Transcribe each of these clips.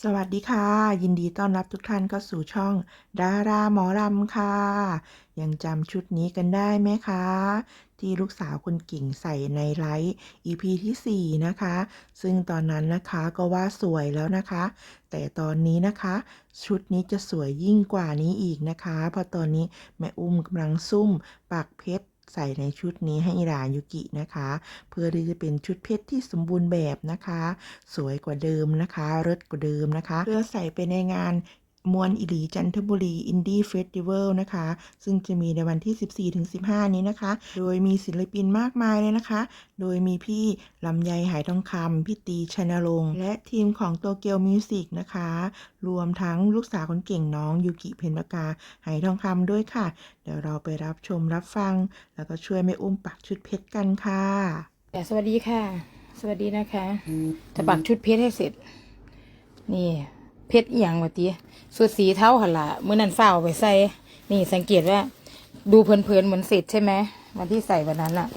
สวัสดีค่ะ ยินดีต้อนรับทุกท่านเข้าสู่ช่อง ดาราหมอลำค่ะ ยังจำชุดนี้กันได้ไหมคะ ที่ลูกสาวคนกิ่งใส่ในไลฟ์ EP ที่ 4 นะคะ ซึ่งตอนนั้นนะคะก็ว่าสวยแล้วนะคะ แต่ตอนนี้นะคะ ชุดนี้จะสวยยิ่งกว่านี้อีกนะคะ เพราะตอนนี้แม่อุ้มกำลังซุ่มปักเพชร ใส่ในชุดนี้ให้อิรายุกินะคะ เพื่อที่จะเป็นชุดเพชรที่สมบูรณ์แบบนะคะ สวยกว่าเดิมนะคะรสกว่าเดิมนะคะ เพื่อใส่ไปในงาน มวลอิหลีจันทบุรีอินดี้เฟสติวัลนะคะ ซึ่งจะมีในวันที่ 14-15 นี้นะคะ โดยมีศิลปินมากมายเลยนะคะ โดยมีพี่ลำไยหายทองคำพี่ตีชนรงค์และทีมของโตเกียวมิวสิกนะคะ รวมทั้งลูกสาวคนเก่งน้องยูกิเพนปากาหายทองคำด้วยค่ะ เดี๋ยวเราไปรับชมรับฟัง แล้วก็ช่วยแม่อุ้มปักชุดเพชรกันค่ะแต่สวัสดีค่ะ สวัสดีนะคะ จะปักชุดเพชรให้เสร็จ นี่ เพชรอหย่างวะตีสุดสีเท่าหันละเมื่อนั้นฝ้าไปใส่ นี่สังเกตว่า ดูเพลินๆเหมือนเสร็จใช่ไหมวันที่ใส่วันนั้นอะ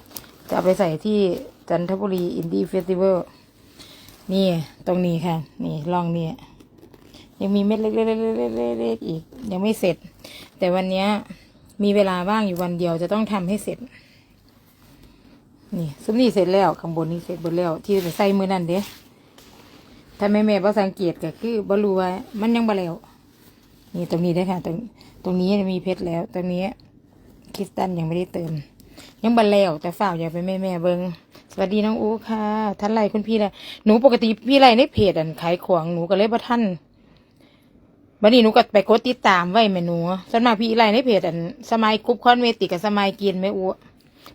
จะเอาไปใส่ที่จันทบุรีอินดี้เฟสติวัลนี่ตรงนี้ค่ะ นี่ลองนี่ยังมีเม็ดเล็กๆๆๆๆอีก ยังไม่เสร็จ แต่วันนี้มีเวลาว่างอยู่วันเดียวจะต้องทำให้เสร็จ นี่ซุ้มนี่เสร็จแล้วข้างบนนี่เสร็จหมดแล้วที่ไปใส่มือนั่นเด้ ถ้าแม่แม่บ่สังเกตก็คือบ่รู้ว่ามันยังบ่แล้วนี่ตรงนี้ได้ค่ะ ตรงตรงนี้มีเพชรแล้ว ตรงนี้คริสตันยังไม่ได้เติม ยังบ่แล้ว แต่ฝ่าวอย่าไปแม่แม่เบิงสวัสดีน้องอู๋ค่ะท่านไล่คุณพี่ละหนูปกติพี่ไล่ในเพจอันขายของหนูก็เลยบ่ท่านวันนี้หนูก็ไปกดติดตามไว้แม่หนูส่วนมากพี่ไล่ในเพจอันสมัยกรุ๊ปคอนเวติกับสมัยกินแม่อู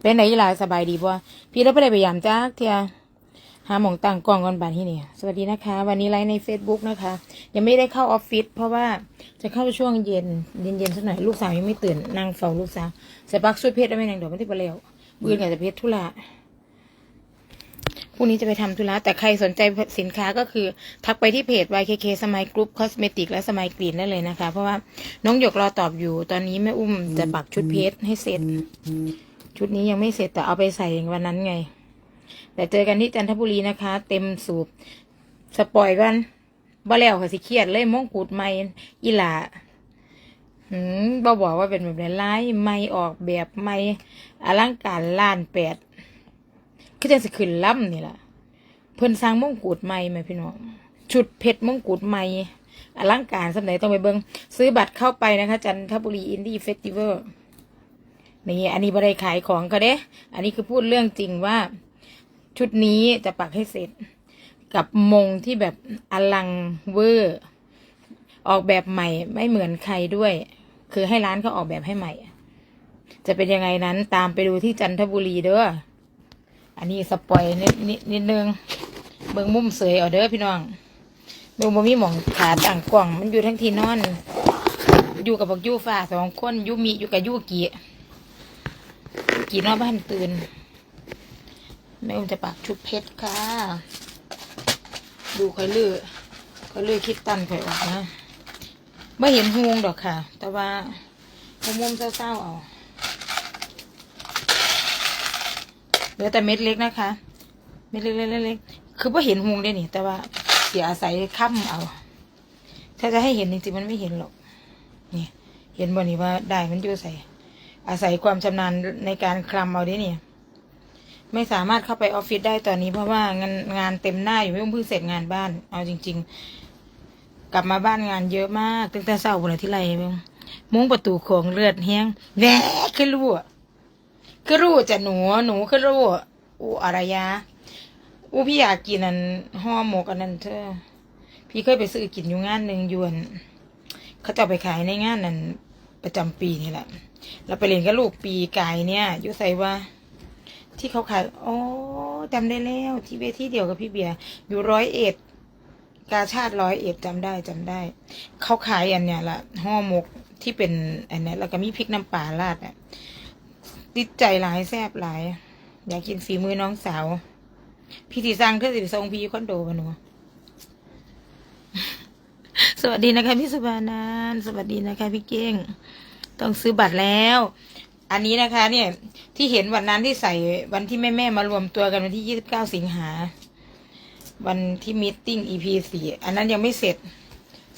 เป็นไหนอีหลาสบายดีบ่พี่เราไปได้พยายามจ้าเทีย หาหมองตั้งกล้องก่อนบานที่นี่สวัสดีนะคะ วันนี้ไลฟ์ใน Facebook นะคะ ยังไม่ได้เข้าออฟฟิศเพราะว่าจะเข้าช่วงเย็นเย็นเย็นๆสักหน่อยลูกสาวยังไม่ตื่นนั่งเฝ้าลูกสาวใส่ปักสุดเพชรได้ไหมนางเดอกไม่ได้ไปแล้วบืนกับจะเพชรธุระพรุ่งนี้จะไปทำธุระแต่ใครสนใจสินค้าก็คือ ทักไปที่เพจ YKK สมัยกรุ๊ปคอสเมติกและสมัยกรีนได้เลยนะคะ เพราะว่าน้องหยกรอตอบอยู่ ตอนนี้แม่อุ้มจะปักชุดเพชรให้เสร็จ ชุดนี้ยังไม่เสร็จแต่เอาไปใส่วันนั้นไง แต่เจอกันที่จันทบุรีนะคะ เต็มสูบสปอยกันบ่แล้วค่ะสิเครียดเลยมงกุฎไม่อีหลาหืมบ่บอกว่าเป็นแบบไหนไล่ไม่ออกแบบไม่อลังการล้านแปดคือจะสิขึ้นล่ำนี่ล่ะเพิ่นสร้างมงกุฎใหม่ไหมพี่น้องชุดเพชรมงกุฎใหม่อลังการสำไหนต้องไปเบิงซื้อบัตรเข้าไปนะคะ จันทบุรีอินดี้เฟสติวัลนี่อันนี้บริขายของก็เด้ อันนี้คือพูดเรื่องจริงว่า ชุดนี้จะปักให้เสร็จ กับมงที่แบบอลังเวอร์ ออกแบบใหม่ไม่เหมือนใครด้วย คือให้ร้านเขาออกแบบให้ใหม่ จะเป็นยังไงนั้นตามไปดูที่จันทบุรีเด้ออันนี้สปอยนิดนิดนิดนึงเบิ่งมุมเสยเอาเด้อพี่น้องดูบ่มีหมองขาต่างกล่อง มันอยู่ทั้งที่นอน อยู่กับพวกยูฟ้าสองคนยูมีอยู่กับยูกีกี่นอกบ้านตื่น แม่อุ้มจะปักชุดเพชรค่ะ ดูค่อยลือค่อยลือคิดตันค่อยออกนะไม่เห็นหวงดอกค่ะ แต่ว่ามุมมุมๆเศร้าๆเอาเหลือแต่เม็ดเล็กนะคะ เม็ดเล็กๆๆคือไม่เห็นหวงได้นี่ แต่ว่าเสียอาศัยค่ำเอา ถ้าจะให้เห็นจริงๆมันไม่เห็นหรอก นี่ เห็นบ่นี่ว่าได้มันอยู่ใส่ อาศัยความชำนาญในการคลำเอาดิเนี่ย ไม่สามารถเข้าไปออฟฟิศได้ตอนนี้เพราะว่างานงานเต็มหน้าอยู่ไม่เพิ่งเสร็จงานบ้าน เอาจริง ๆ กลับมาบ้านงานเยอะมากตั้งแต่เช้าวันที่ไรบ้างมุ้งประตูของเลือดแห้งแหวขึ้นรู้ขึ้นรู้จะหนูหนูขึ้นรู้ออูอารยาอูพี่อยากกินอันห่อหมกอันนั้นเธอพี่เคยไปซื้อกินอยู่งานหนึ่งยวนเขาจะเอไปขายในงานนั้นประจำปีนี่แหละเราไปเรียนกับลูกปีกายเนี่ยยุใส่ว่า ที่เขาขายอ๋อจำได้แล้วที่เวทีเดียวกับพี่เบียร์อยู่ร้อยเอ็ดกาชาติร้อยเอ็ดจำได้จำได้ เขาขายอันเนี้ยละห่อหมกที่เป็นอันเนี้ยแล้วก็มีพริกน้ำปลาราดอะติดใจหลายแซบหลาย อยากกินฝีมือน้องสาว พี่สีสังเธอสิทรงพี่คอนโดปะหนูสวัสดีนะคะพี่สุบานานสวัสดีนะคะพี่เก้ง ต้องซื้อบัตรแล้ว อันนี้นะคะ เนี่ยที่เห็นวันนั้นที่ใส่วันที่แม่แม่ๆมารวมตัวกันวันที่ยี่สิบเก้าสิงหา วันที่มีตติ้ง EP สี่อันนั้นยังไม่เสร็จ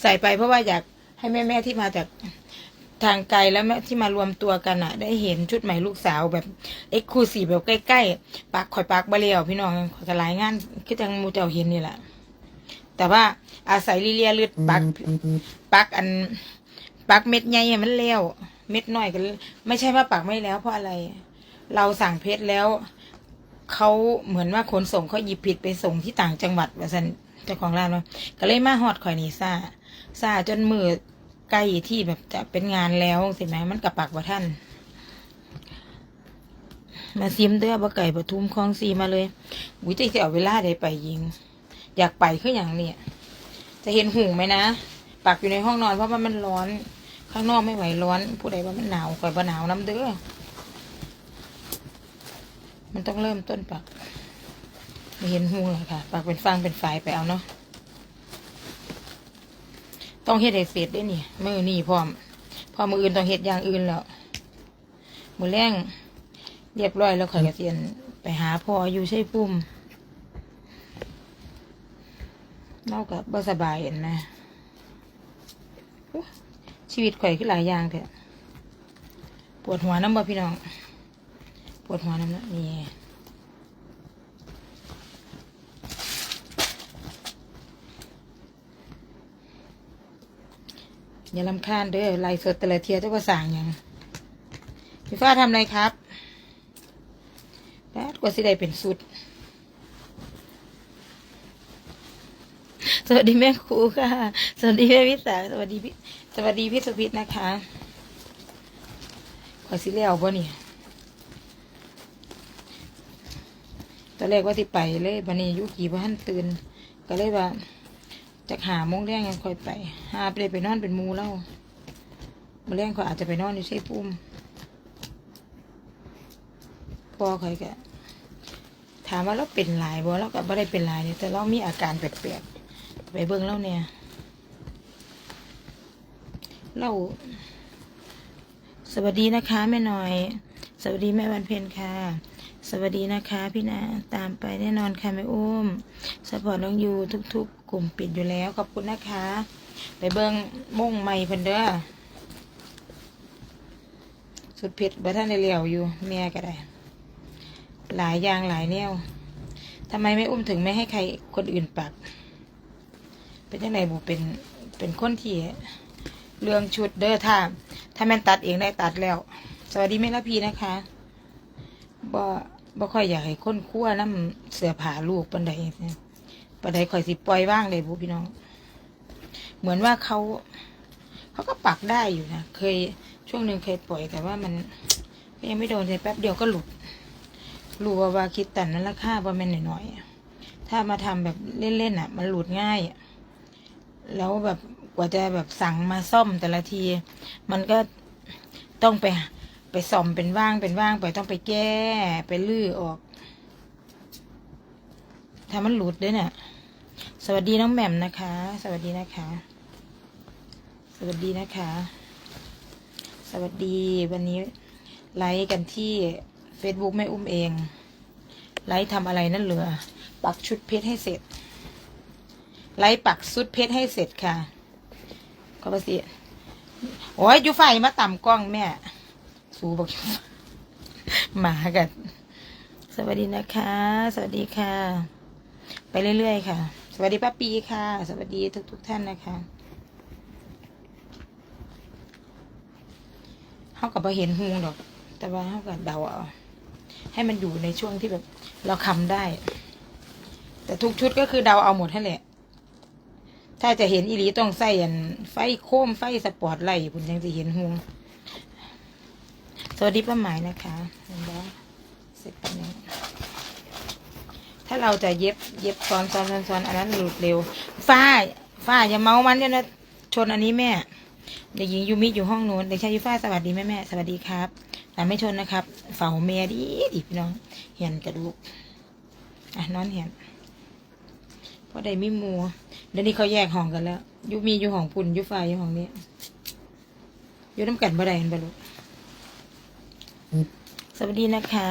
ใส่ไปเพราะว่าอยากให้แม่ๆที่มาจากทางไกลแล้วแม่ที่มารวมตัวกันอะได้เห็นชุดใหม่ลูกสาวแบบเอ็กซ์คลูซีฟแบบใกล้ๆปากข่อยปากบะเลียวพี่น้องขอยกระลายงานคือจังหมูเจ้าเห็นนี่แหละแต่ว่าอาศัยลิเลียลืดปักปักอันปักเม็ดใหญ่อะมันเลี้ยว เม็ดน้อยก็ไม่ใช่ว่าปักไม่แล้วเพราะอะไร เราสั่งเพชรแล้วเขาเหมือนว่าขนส่งเขาหยิบผิดไปส่งที่ต่างจังหวัดว่าสันเจ้าของร้านว่าก็เลยมาฮอดข่อยนี่ซ่าซ่าจนมือใกล้ที่แบบจะเป็นงานแล้วสิไหมมันกับปักว่าท่าน มาซิมเด้อบ่ไก่ปทุมคลองซีมาเลยวิจะเอาเวลาได้ไปยิง อยากไปคืออย่างเนี่ยจะเห็นหูไหมนะปักอยู่ในห้องนอนเพราะว่ามันร้อน ข้างนอกไม่ไหวร้อน ผู้ใดว่ามันหนาวข่อยบ่หนาวน้ำเด้อ มันต้องเริ่มต้นปักไม่เห็นหูเลยค่ะ ปักเป็นฟางเป็นฝายไปเอาเนาะ ต้องเฮ็ดให้เสร็จได้นี่มือนี่พร้อม พอมืออื่นต้องเฮ็ดอย่างอื่นแล้ว มือแรงเรียบร้อยแล้วข่อยกระเซียนไปหาพ่ออยู่ใช่ปุ่มเล่ากับบ่สบายเห็นนะอุ๊ย ชีวิตข่อยขึ้นหลายอย่างเถอะปวดหัวน้ำบ่พี่น้อง ปวดหัวน้ำนะนี่อย่าลำคาญเด้อไล่สดแต่ละเทียเจ้าก็สั่งอย่างพี่ฟ้าทำอะไรครับแป๊ดกว่าสิได้เป็นสุด สวัสดีแม่ครูค่ะ สวัสดีแม่วิสาสวัสดีพี่ สวัสดีพี่สุพิษนะคะขอสิเลี้ยวบ่เนี่ยตอนแรกว่าที่ไปเลยบันนี้ยุกี่ว่าท่านตื่น ก็เลยว่าจากหาโมงแดงยังค่อยไป หาไปเลยไปนอนเป็นมูเล่ามื่อแรงเขาอาจจะไปนอนอยู่ใช่ปุ้มพ่อคอยกะถามว่าเราเป็นหลายบ่เราก็ไม่ได้เป็นหลายเนี่ยแต่เรามีอาการแปลกๆไปเบิ่งแล้วเนี่ย เราสวัสดีนะคะแม่หน่อย สวัสดีแม่วันเพ็ญค่ะ สวัสดีนะคะพี่นาตามไปแน่นอนค่ะแม่อุ้มสปอร์ตน้องยูทุก ๆ กลุ่มปิดอยู่แล้วขอบคุณนะคะ ไปเบิ้งมุ่งใหม่เพิ่นเด้อสุดเผ็ดบ่ท่านได้เลี้ยวอยู่แม่ก็ได้ หลายอย่างหลายแนวทำไมไม่อุ้มถึงไม่ให้ใครคนอื่นปัก เป็นยังไงบุเป็นเป็นคนที่ เรื่องชุดเด้อถ้า ถ้าแม่นตัดเองได้ตัดแล้ว สวัสดีแม่ละพีนะคะบ่บ่ค่อยอยากให้คนคั่วน้ำเสือผาลูกปันใดปันใดค่อยสิปล่อยว่างเลยบุพี่น้อง เหมือนว่าเขาเขาก็ปักได้อยู่นะเคยช่วงหนึ่งเคยปล่อยแต่ว่ามันยังไม่โดนเลยแป๊บเดียวก็หลุดรูว่าวาคิดตันนั้นราคาประมาณหน่อยๆอะถ้ามาทำแบบเล่นๆอะ มันหลุดง่าย แล้วแบบ กว่าจะแบบสั่งมาซ่อมแต่ละที มันก็ต้องไปไปซ่อมเป็นว่างเป็นว่างไปต้องไปแก้ไปลื้อออก ถ้ามันหลุดด้วยเนี่ย สวัสดีน้องแหม่มนะคะ สวัสดีนะคะ สวัสดีนะคะ สวัสดีวันนี้ไลฟ์กันที่ Facebook แม่อุ้มเอง ไลฟ์ทำอะไรนั่นเหลือ ปักชุดเพชรให้เสร็จ ไลฟ์ปักชุดเพชรให้เสร็จค่ะ ก็ภาษีโอ้ยอยู่ไฟมาต่ำกล้องแม่ สูบอกอยู่หมากัน สวัสดีนะคะ สวัสดีค่ะ ไปเรื่อยๆค่ะ สวัสดีป้าปีค่ะ สวัสดีทุกๆทท่านนะคะเขากับเห็นหูดอก แต่ว่าเขากับเดาเอาให้มันอยู่ในช่วงที่แบบเราคำได้ แต่ทุกชุดก็คือเดาเอาหมดให้แหละ ถ้าจะเห็นอีหลีต้องใส่อันไฟโคมไฟสปอร์ตไลท์คุณยังจะเห็นหงสวัสดีป้าหมายนะคะเห็นแล้เสร็จไปแล้วถ้าเราจะเย็บเย็บซ้อนซ้อนซ้อนซ้อนอันนั้นหลุดเร็ว ฝ้าฝ้าอย่าเมามันเนี่ยนะชนอันนี้แม่เด็กหญิงยูมิอยู่ห้องนู้นเด็กชายยูฟ้าสวัสดีแม่แม่สวัสดีครับแต่ไม่ชนนะครับเฝ้าเมียดีดีพี่น้องเห็นกระดูกอะนอนเห็น พราะใดไม่มัวเดี๋ยวนี้เขาแยกห้องกันแล้วยูมีอยู่ห้องปุ่นยูไฟอยู่ห้องนี้อยู่น้ำกันบ่ได้เห็นบ่ลูกสวัสดีนะคะ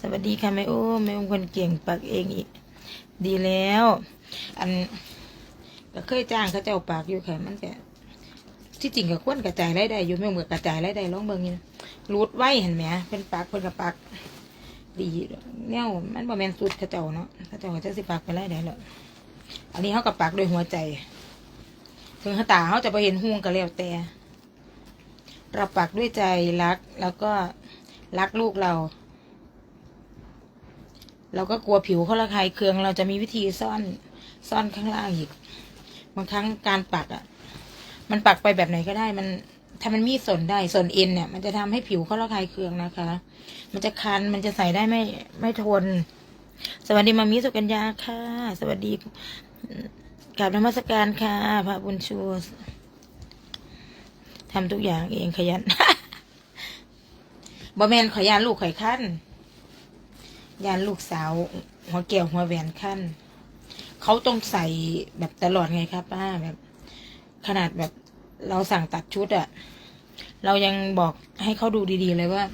สวัสดีค่ะแม่โอ้แม่อุ้มคนเก่งปักเองอีก ดีแล้ว อันก็เคยจ้างเขาเจ้าปากอยู่ค่ะมันก็ที่จริงก็ควรกระจายรายได้อยู่ไม่เหมือนกระจายรายได้ลองเบิ่งนี่นรูดไว้เห็นไหมเป็นปากเพิ่นกับปาก ดีแนวมันบ่แมนสุดเขาเจ้าเนาะเขาเจ้าจะสิปากไปรายได้หรออันนี้เขากับปากโดวยหัวใจ ถึงขาตาเขาจะไปเห็นห่วงก็แล้วแต่เราปักด้วยใจรัก แล้วก็รักลูกเรา เราก็กลัวผิวเขาระคายเคืองเราจะมีวิธีซ่อนซ่อนข้างล่างอีกบางครั้งการปักอะ มันปักไปแบบไหนก็ได้มัน ถ้ามันมีส่วนได้ส่วนเอ็นเนี่ย มันจะทำให้ผิวเขาระคายเคืองนะคะ มันจะคันมันจะใส่ได้ไม่ไม่ทน สวัสดีมามิสุกัญญาค่ะ สวัสดีกราบนมัสการค่ะพระบุญชูทำทุกอย่างเองขยันบ่แมนขอยานลูกข่อยขั้นยานลูกสาว หัวแก้วหัวแหวนขั้นเขาต้องใส่แบบตลอดไงครับป้าแบบ ขนาดแบบ เราสั่งตัดชุดอะเรายังบอกให้เขาดูดีๆเลยว่า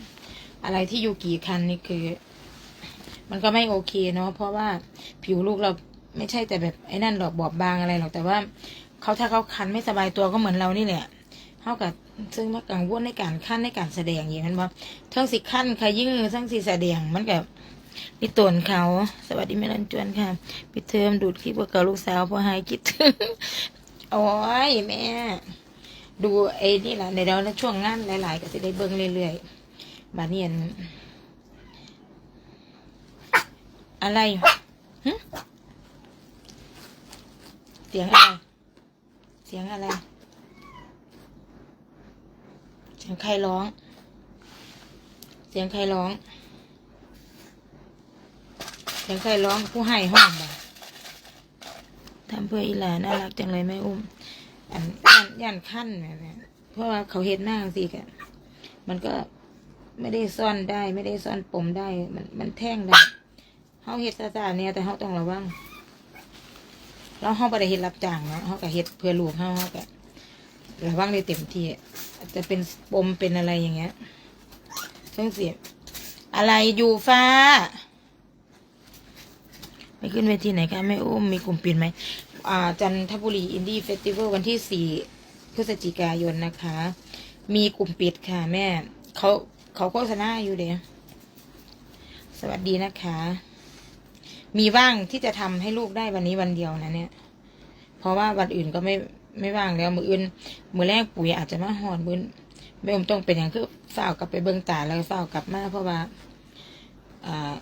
อะไรที่ยูกี่คันนี่คือ มันก็ไม่โอเคเนาะเพราะว่าผิวลูกเราไม่ใช่แต่แบบไอ้นั่นหรอกบอบบางอะไรหรอกแต่ว่าเขาถ้าเขาคันไม่สบายตัวก็เหมือนเรานี่แหละเท่ากับซึ่งมากังวลในการขั้นในการแสดงอย่างนั้นว่าเท่งสิขั้นใครยิ่งทั้งสิแสดงมันกับนี่ตนเขา สวัสดีแม่รันจวนค่ะปิดเทอมดูดคลิปกับลูกสาวพอหายคิดถึงโอ้ยแม่ ดูไอ้นี่แหละในเดี๋ยวนช่วงงานหลายๆ ก็จะได้เบิ้งเรื่อยๆบาเนียนอะไรเสียงอะไร เสียงอะไร เสียงใครร้อง เสียงใครร้อง เสียงใครร้องผู้ให้ห้องบ่ทำเพื่ออีหลาน่ารักจังเลยแม่อุ้ม อันย่านย่านขั้นแบบนี้เพราะว่าเขาเห็นหน้าสิกะมันก็ไม่ได้ซ่อนได้ ไม่ได้ซ่อนปมได้ มันมันแท่งได้เขาเฮ็ดซาซาเนี่ยแต่เขาต้องระวังแล้วเขาไปได้เฮ็ดรับจ้างเนาะเขาก็เฮ็ดเพื่อลูกเขาเขาก็ระวังได้เต็มที่อจะเป็นปมเป็นอะไรอย่างเงี้ยเรื่องเสียอะไรอยู่ฟ้าไปขึ้นเวทีไหนคะแม่อุ้มมีกลุ่มปิดไหม จันทบุรีอินดี้เฟสติวัลวันที่สี่พฤศจิกายนนะคะ มีกลุ่มปิดค่ะแม่ เขาเขาโฆษณาอยู่เดียสวัสดีนะคะ มีว่างที่จะทำให้ลูกได้วันนี้วันเดียวนะเนี่ย เพราะว่าวันอื่นก็ไม่ไม่ว่างแล้ว มืออื่น มือแรกปุ๋ยอาจจะมาหอนมือไม่อมต้องเป็นอย่างคือฝ้าวกลับไปเบิ้องตาแล้วฝ้าวกลับมาเพราะว่าอ่า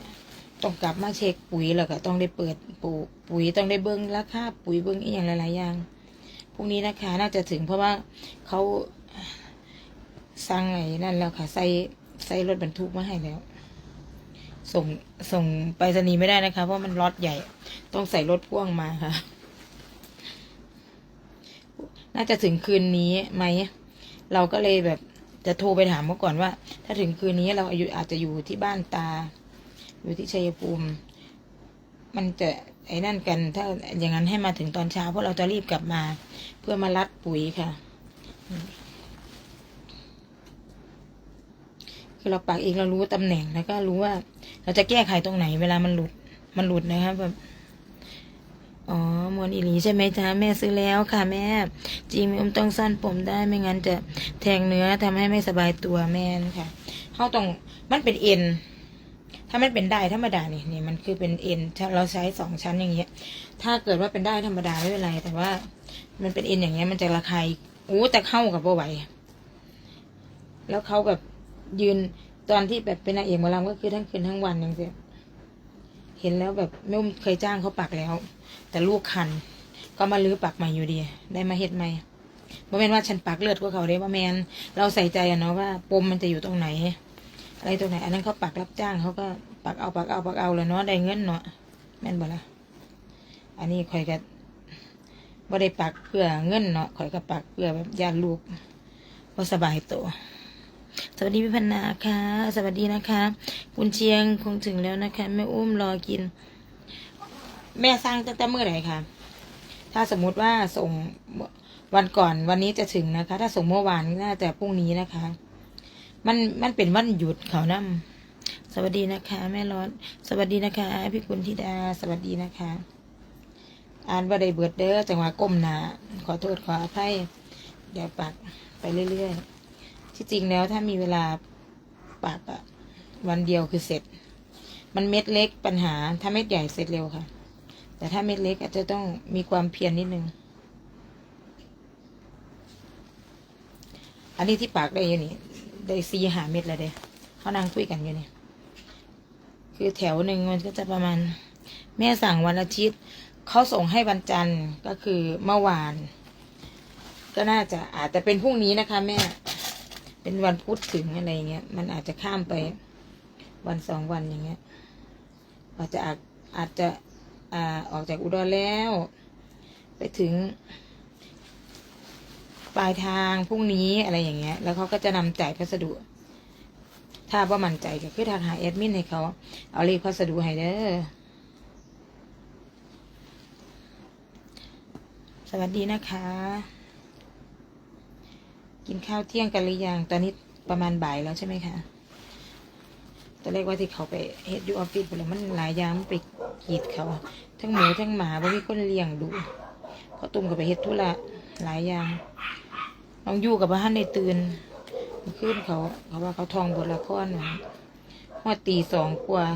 ต้องกลับมาเช็คปุ๋ยแล้วก็ต้องได้เปิดปลูกปุ๋ยต้องได้เบิ้งราคาปุ๋ยเบิ้งอีกอย่างหลายๆอย่างพรุ่งนี้นะคะ น่าจะถึงเพราะว่าเขาสั่งไอ้นั่นแล้วค่ะใส่ใส่รถบรรทุกมาให้แล้ว ส่งส่งไปรษณีย์ไม่ได้นะคะ เพราะมันรถใหญ่ ต้องใส่รถพ่วงมาค่ะ น่าจะถึงคืนนี้ไหมเราก็เลยแบบจะโทรไปถามเขาก่อนว่า ถ้าถึงคืนนี้เราอายุอาจจะอยู่ที่บ้านตา อยู่ที่ชัยภูมิ มันจะไอ้นั่นกัน ถ้าอย่างนั้นให้มาถึงตอนเช้าเพราะเราจะรีบกลับมา เพื่อมารัดปุ๋ยค่ะ คือเราปักเองเรารู้ตำแหน่งแล้วก็รู้ว่า เราจะแก้ไขตรงไหน เวลามันหลุดมันหลุดนะครับแบบอ๋อมวนอีหลีใช่ไหมจ๊ะแม่ซื้อแล้วค่ะแม่ จริงมันต้องสั้นผมได้ไม่งั้นจะแทงเนื้อทำให้ไม่สบายตัวแม่นค่ะเขาต้องมันเป็นเอ็น ถ้ามันเป็นได้ธรรมดาเนี่ยเนี่ยมันคือเป็นเอ็นเราใช้สองชั้นอย่างเงี้ย ถ้าเกิดว่าเป็นได้ธรรมดาไม่เป็นไร แต่ว่ามันเป็นเอ็นอย่างเงี้ยมันจะระคายอู้แต่เข้ากับโบไหวแล้วเขาแบบยืนตอนที่แบบเป็นนางเอกหมาลำก็คือทั้งคืนทั้งวันอย่างเงี้ยเห็นแล้วแบบไม่เคยจ้างเขาปักแล้ว แต่ลูกคัน ก็มาลื้อปักใหม่อยู่ดี ได้มาเฮ็ดใหม่บ่แม่นว่าฉันปักเลือดกว่าเขาเด้บ่แม่นเราใส่ใจอะเนาะว่าปมมันจะอยู่ตรงไหน อะไรตรงไหนอันนั้นเขาปักรับจ้างเขาก็ปักเอาปักเอาปักเอาแล้วเนาะได้เงินเนาะแม่นบ่ละอันนี้ข่อยก็บ่ได้ปักเพื่อเงินเนาะข่อยก็ปักเพื่อแบบญาติลูกบ่สบายตัวสวัสดีพี่พันนาค่ะ สวัสดีนะคะคุณเชียงคงถึงแล้วนะคะแม่อุ้มรอกิน แม่สร้างตั้งแต่เมื่อไหร่คะถ้าสมมุติว่าส่งวันก่อนวันนี้จะถึงนะคะ ถ้าส่งเมื่อวานน่าจะพรุ่งนี้นะคะ มันมันเป็นวันหยุดเขานำสวัสดีนะคะ แม่ร้อน สวัสดีนะคะ พี่คุณธิดา สวัสดีนะคะ อ่านว่าได้เบิดเด้อจังหวะก้มหนาขอโทษขออภัยเดี๋ยวปักไปเรื่อยๆ ที่จริงแล้วถ้ามีเวลาปักอะวันเดียวคือเสร็จ มันเม็ดเล็กปัญหา ถ้าเม็ดใหญ่เสร็จเร็วค่ะ แต่ถ้าเม็ดเล็กอาจจะต้องมีความเพียรนิดนึง อันนี้ที่ปากได้อยู่นี่ ได้ซีหาเม็ดแล้วเด้เขานั่งคุยกันอยู่นี่คือแถวหนึ่งมันก็จะประมาณ แม่สั่งวันอาทิตย์เขาส่งให้วันจันทร์ก็คือเมื่อวาน ก็น่าจะอาจจะเป็นพรุ่งนี้นะคะ แม่ เป็นวันพุธถึงอะไรเงี้ยมันอาจจะข้ามไปวันสองวันอย่างเงี้ยอาจจะอาจอาจจะอ่าออกจากอุดรแล้ว ไปถึง ปลายทางพรุ่งนี้อะไรอย่างเงี้ย แล้วเขาก็จะนำจ่ายพัสดุ ถ้าว่ามั่นใจก็คือทางหาแอดมินให้เขา เอาเลขพัสดุให้เด้อสวัสดีนะคะ กินข้าวเที่ยงกันหรือยังตอนนี้ประมาณบ่ายแล้วใช่ไหมคะตอนแรกว่าที่เขาไปเฮ็ดยูออฟฟิศไปแล้วมันหลายอย่างไปกีดเขา ทั้งหมูทั้งหมาบ่มีคนเลี้ยงดูพอตุ่มก็ไปเฮ็ดธุระหลายอย่าง น้องอยู่กับบ้านในตื่นเมื่อคืนเขาเขาว่าเขาทองบทละครนะว่าตีสองกว่า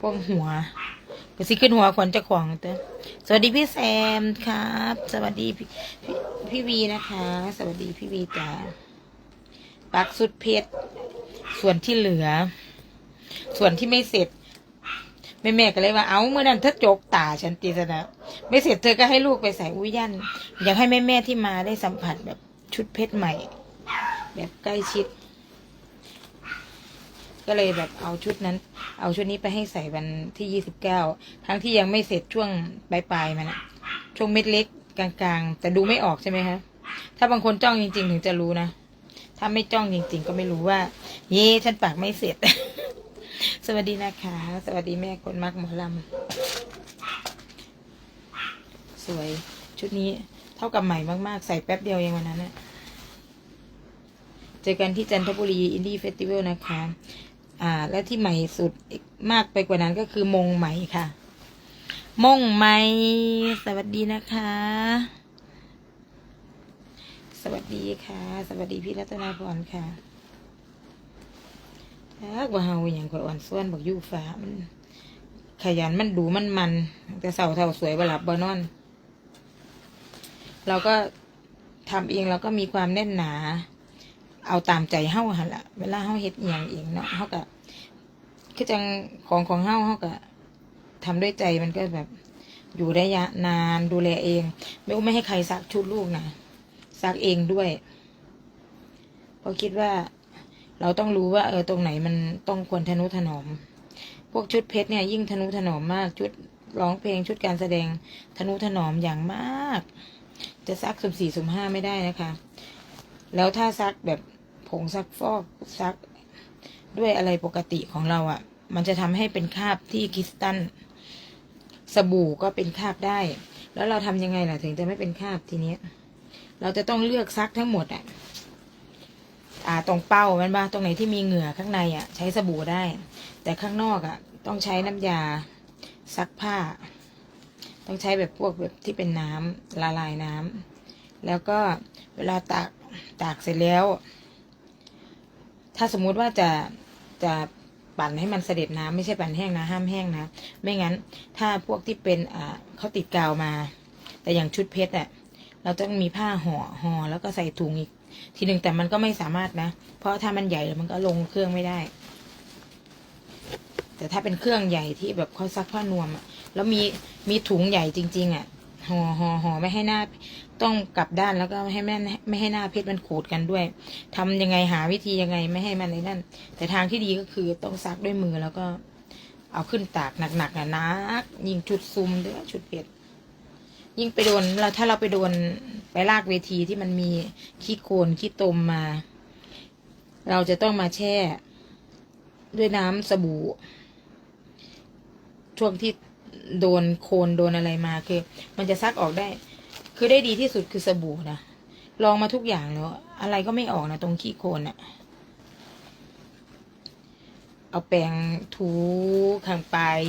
พวกหัวก็สิขึ้นหัวขวัญจะของเต้สวัสดีพี่แซมครับ สวัสดีพี่พี่พี่วีนะคะ สวัสดีพี่วีจ้าปักสุดเพชรส่วนที่เหลือ ส่วนที่ไม่เสร็จแม่แม่ก็เลยว่าเอาเมื่อนั้นเธอจกตาฉันตีสนะไม่เสร็จเธอก็ให้ลูกไปใส่อุ้ยยันอยากให้แม่แม่ที่มาได้สัมผัสแบบ ชุดเพชรใหม่ แบบใกล้ชิด ก็เลยแบบเอาชุดนั้น เอาชุดนี้ไปให้ใส่วันที่ยี่สิบเก้าทั้งที่ยังไม่เสร็จช่วงปลายปลายๆมันอะช่วงเม็ดเล็กกลางๆ แต่ดูไม่ออกใช่ไหมคะถ้าบางคนจ้องจริง ๆ ถึงจะรู้นะถ้าไม่จ้องจริง ๆ ก็ไม่รู้ว่า เย่ฉันปากไม่เสร็จ สวัสดีนะคะ สวัสดีแม่คนมักหมอลำสวยชุดนี้ ท่ากับใหม่มาก ๆ ใส่แป๊บเดียวเองวันนั้นนะเจอกันที่จันทบุรีอินดี้เฟสติวัลนะคะ อ่า และที่ใหม่สุดมากไปกว่านั้นก็คือมงไหมค่ะ มงไหมสวัสดีนะคะ สวัสดีค่ะ สวัสดีพี่รัตนาพรค่ะถ้าว่าเฮาอย่างกว่าอ่อนส่วนบอกยู่ฟ้ามัน ขยันมันดูมันมัน แต่เสาเท่าสวยบลับบนอน เราก็ทำเองเราก็มีความแน่นหนา เอาตามใจเฮาหันละเวลาเฮาเฮ็ดอย่างเองเนาะเฮาก็คือจังของของเฮาเฮาก็ทำด้วยใจมันก็แบบอยู่ได้ยะนานดูแลเอง ไม่ไม่ให้ใครซักชุดลูกนะซักเองด้วยเพราะคิดว่าเราต้องรู้ว่า เออตรงไหนมันต้องควรทนุถนอม พวกชุดเพชรเนี่ยยิ่งทนุถนอมมากชุดร้องเพลงชุดการแสดงทนุถนอมอย่างมาก จะซักสุ่มสี่สุ่มห้าไม่ได้นะคะ แล้วถ้าซักแบบผงซักฟอกซักด้วยอะไรปกติของเราอะ่ะ มันจะทำให้เป็นคราบที่คริสตัลสบู่ก็เป็นคราบได้ แล้วเราทำยังไงล่ะถึงจะไม่เป็นคราบทีเนี้ย เราจะต้องเลือกซักทั้งหมดอะอ่าตรงเป้ามันบ้าตรงไหนที่มีเหงื่อข้างในอะ ใช้สบู่ได้ แต่ข้างนอกอะ ต้องใช้น้ำยาซักผ้า ต้องใช้แบบพวกแบบที่เป็นน้ำละลายน้ำแล้วก็เวลาตากตากเสร็จแล้ว ถ้าสมมุติว่าจะจะปั่นให้มันเสด็จน้ำไม่ใช่ปั่นแห้งนะห้ามแห้งนะ ไม่งั้น ถ้าพวกที่เป็นอ่าเขาติดกาวมา แต่อย่างชุดเพชรอะเราต้องมีผ้าห่อห่อแล้วก็ใส่ถุงอีก ทีหนึ่งแต่มันก็ไม่สามารถนะ เพราะถ้ามันใหญ่แล้วมันก็ลงเครื่องไม่ได้ แต่ถ้าเป็นเครื่องใหญ่ที่แบบเขาซักผ้านวมอะ แล้วมีมีถุงใหญ่จริง ๆ อะห่อห่อห่อไม่ให้หน้าต้องกลับด้านแล้วก็ไม่ให้แม่นไม่ให้หน้าเพชรมันขูดกันด้วยทำยังไงหาวิธียังไงไม่ให้มันในนั่น แต่ทางที่ดีก็คือต้องซักด้วยมือแล้วก็ เอาขึ้นตากหนักๆนะนักยิงชุดซุมด้วยชุดเพชรยิ่งไปโดนเราถ้าเราไปโดนไปลากเวทีที่มันมีขี้โคลนขี้ตมมา เราจะต้องมาแช่ ด้วยน้ำสบู่ช่วงที่ โดนโคนโดนอะไรมาคือ มันจะซักออกได้ คือได้ดีที่สุดคือสบู่นะลองมาทุกอย่างแล้ว อะไรก็ไม่ออกนะตรงขี้โคนอะเอาแปรงถูข้างปลาย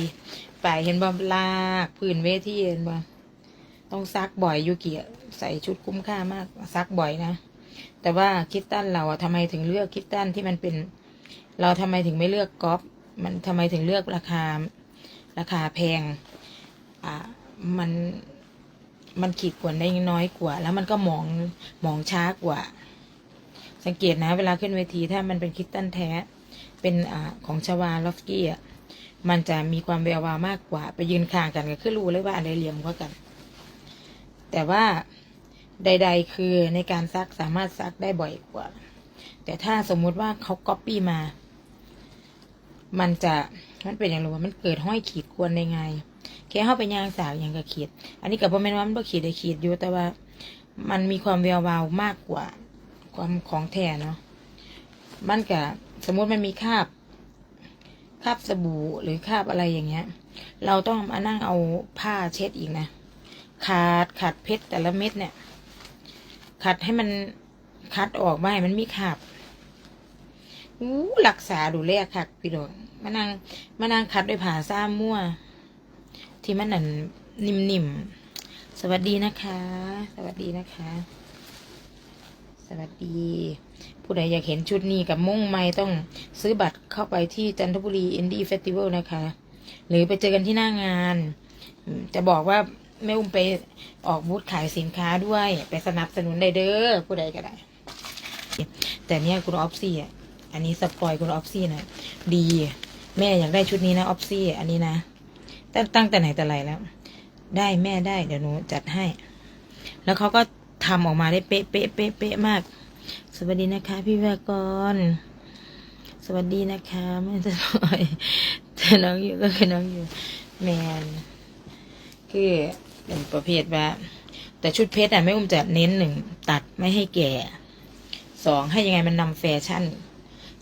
ปลายเห็นบ่ลากพื้นเวทีเห็นบ่ต้องซักบ่อยยูกิใส่ชุดคุ้มค่ามากซักบ่อยนะแต่ว่าคิตตันเราอะทำไมถึงเลือกคิตตันที่มันเป็น เราทำไมถึงไม่เลือกก๊อฟมันทำไมถึงเลือกราคา ราคาแพง อ่ามันมันขีดกวนได้น้อยกว่า แล้วมันก็มองมองช้ากว่า สังเกตนะ เวลาขึ้นเวทีถ้ามันเป็นคิตตันแท้ เป็นอของชวาลอฟสกี้อะมันจะมีความแวววาวมากกว่า ไปยืนข้างกันก็คือรู้เลยว่าอะไรเหลี่ยมกว่ากัน แต่ว่าใด ๆ คือในการซักสามารถซักได้บ่อยกว่า แต่ถ้าสมมุติว่าเขาก๊อปปี้มา มันจะมันเป็นอย่างไรวะมันเกิดห้อยขีดกวนได้ไง แค่เข้าไปยางสาวย่างกับขีด อันนี้กับพ่อแม่นว่ามันบ่ขีดได้ขีดอยู่แต่ว่า มันมีความแวววาวมากกว่า ความของแท้เนาะมันกับสมมติมันมีคราบคราบสบู่หรือคราบอะไรอย่างเงี้ย เราต้องมานั่งเอาผ้าเช็ดอีกนะขาดขัดเพชรแต่ละเม็ดเนี่ย ขัดให้มันคัดออกมามันมีคราบอู้รักษาดูแลคักพี่ดอกมานั่งมานั่งคัดด้วยผ่าซ้ามั่ว ที่มันนั่นนิ่มๆ สวัสดีนะคะ สวัสดีนะคะ สวัสดี ผู้ใดอยากเห็นชุดนี้กับมุ่งไม่ต้องซื้อบัตรเข้าไปที่จันทบุรีอินดี้เฟสติวัลนะคะ หรือไปเจอกันที่หน้างาน จะบอกว่าแม่อุ้มไปออกบูธขายสินค้าด้วย ไปสนับสนุนได้เด้อผู้ใดก็ได้ แต่เนี่ยคุณออฟซี่อะอันนี้สปอยคุณออฟซี่นะดี แม่อยากได้ชุดนี้นะออฟซี่อันนี้นะ ตั้งตั้งแต่ไหนแต่ไรแล้ว ได้แม่ได้เดี๋ยวหนูจัดให้ แล้วเขาก็ทำออกมาได้เป๊ะเป๊ะเป๊ะเป๊ะมาก สวัสดีนะคะ พี่วากรสวัสดีนะคะแม่จะล่อยแต่น้องอยู่ก็คือน้องอยู่ แมนคือเป็นประเภทว่าแต่ชุดเพชรอะแม่อุ้มจะเน้นหนึ่งตัดไม่ให้แก่สองให้ยังไงมันนำแฟชั่น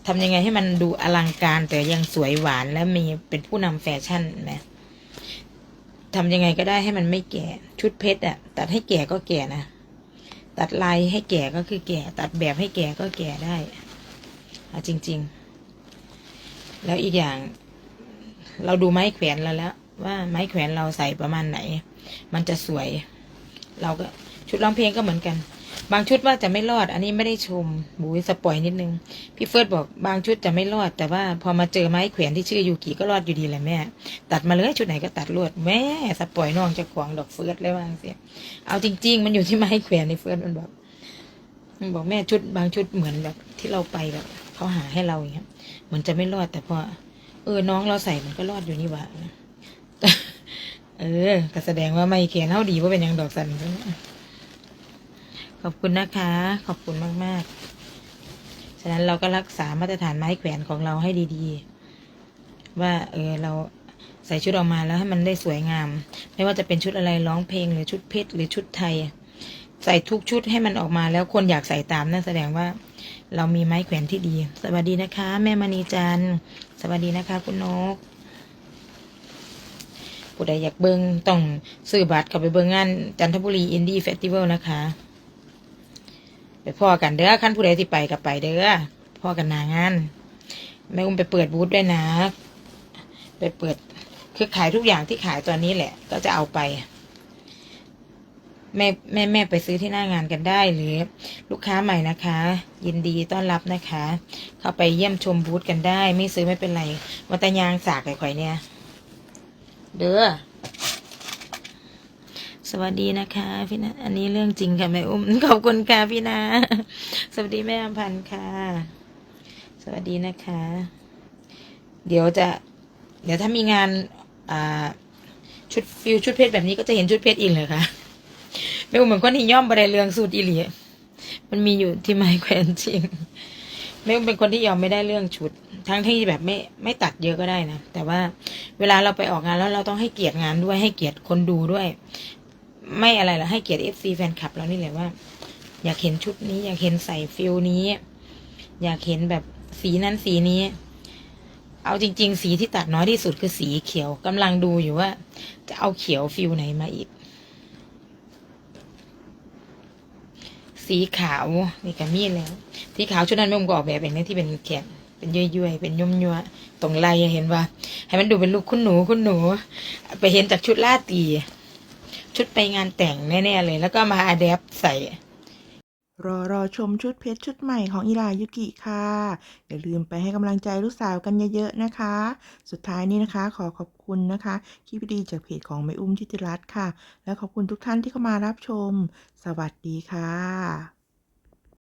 ทำยังไงให้มันดูอลังการแต่ยังสวยหวานและมีเป็นผู้นำแฟชั่นนะ ทำยังไงก็ได้ให้มันไม่แก่ ชุดเพชรอะตัดให้แก่ก็แก่นะ ตัดลายให้แก่ก็คือแก่ ตัดแบบให้แก่ก็แก่ได้อะจริง ๆ แล้วอีกอย่าง เราดูไม้แขวนเราแล้ว ว่าไม้แขวนเราใส่ประมาณไหน มันจะสวย เราก็ชุดร้องเพลงก็เหมือนกัน บางชุดว่าจะไม่รอด อันนี้ไม่ได้ชมบุยสปอยนิดนึง พี่เฟิร์สบอกบางชุดจะไม่รอด แต่ว่าพอมาเจอไม้แขวนที่ชื่อยูกิก็รอดอยู่ดีแหละแม่ ตัดมาเลยชุดไหนก็ตัดรวดแม่สปอยน้องจะขวางดอกเฟิร์สเลยว่าเสียเอาจริง ๆ มันอยู่ที่ไม้แขวนในเฟิร์สมันบอกมันบอกแม่ชุดบางชุดเหมือนแบบที่เราไปแบบเขาหาให้เราอย่างเงี้ยเหมือนจะไม่รอดแต่พอเออน้องเราใส่มันก็รอดอยู่นี่หว่าเออก็แสดงว่าไม่เขียนเท่าดีว่าเป็นยังดอกสัน ขอบคุณนะคะ ขอบคุณมาก ๆ ฉะนั้นเราก็รักษามาตรฐานไม้แขวนของเราให้ดีๆ ว่าเออเราใส่ชุดออกมาแล้วให้มันได้สวยงาม ไม่ว่าจะเป็นชุดอะไรร้องเพลงหรือชุดเพชรหรือชุดไทย ใส่ทุกชุดให้มันออกมาแล้วคนอยากใส่ตามนั่นแสดงว่า เรามีไม้แขวนที่ดี สวัสดีนะคะ แม่มณีจันทร์สวัสดีนะคะคุณนกผู้ใดอยากเบิงต้องซื้อบัตรเข้าไปเบิงงานจันทบุรีอินดี้เฟสติวัลนะคะ ไปพ่อกันเด้อขั้นผู้ใดที่ไปกับไปเด้อพ่อกันนางานแม่อุ้มไปเปิดบูธด้วยนะ ไปเปิดคือขายทุกอย่างที่ขายตอนนี้แหละ ก็จะเอาไป แม่แม่แม่ไปซื้อที่หน้างานกันได้หรือ ลูกค้าใหม่นะคะ ยินดีต้อนรับนะคะ เข้าไปเยี่ยมชมบูธกันได้ ไม่ซื้อไม่เป็นไรวัตยางสากไข่อยๆเนี่ย เด้อ สวัสดีนะคะพี่นะอันนี้เรื่องจริงค่ะแม่อุ้มขอบคุณค่ะพี่นะสวัสดีแม่อำพันธ์ค่ะ สวัสดีนะคะ เดี๋ยวจะ เดี๋ยวถ้ามีงานอ่าชุดฟิวชุดเพชรแบบนี้ก็จะเห็นชุดเพชรอีกเลยค่ะแม่อุ้มเหมือนคนที่ย่อมบันไดเรืองสูตรอีหลีมันมีอยู่ที่ไม้แขวนจริงแม่อุ้มเป็นคนที่ยอมไม่ได้เรื่องชุด ทั้งที่แบบไม่ไม่ตัดเยอะก็ได้นะแต่ว่าเวลาเราไปออกงานแล้วเราต้องให้เกียรติงานด้วยให้เกียรติคนดูด้วย ไม่อะไรหรอกให้เกียรติเอฟซีแฟนคลับเรานี่แหละว่า อยากเห็นชุดนี้ อยากเห็นใส่ฟิลนี้ อยากเห็นแบบสีนั้นสีนี้ เอาจริง ๆ สีที่ตัดน้อยที่สุดคือสีเขียวกำลังดูอยู่ว่า จะเอาเขียวฟิลไหนมาอีก สีขาวนี่ก็มีแล้ว สีขาวชุดนั้นแม่ผมก็ออกแบบเองนะที่เป็นแขนเป็นย่อยๆเป็นย่มยัวตรงไล่อะเห็นว่า ให้มันดูเป็นลูกคุณหนูคุณหนู ไปเห็นจากชุดล่าตี ชุดไปงานแต่งแน่ๆเลย แล้วก็มาอะแดปใส่ รอรอชมชุดเพชรชุดใหม่ของอิรายุกิค่ะ อย่าลืมไปให้กำลังใจลูกสาวกันเยอะๆนะคะ สุดท้ายนี้นะคะขอขอบคุณนะคะคลิปดีจากเพจของแม่อุ้มทิติรัตน์ค่ะ และขอบคุณทุกท่านที่เข้ามารับชม สวัสดีค่ะ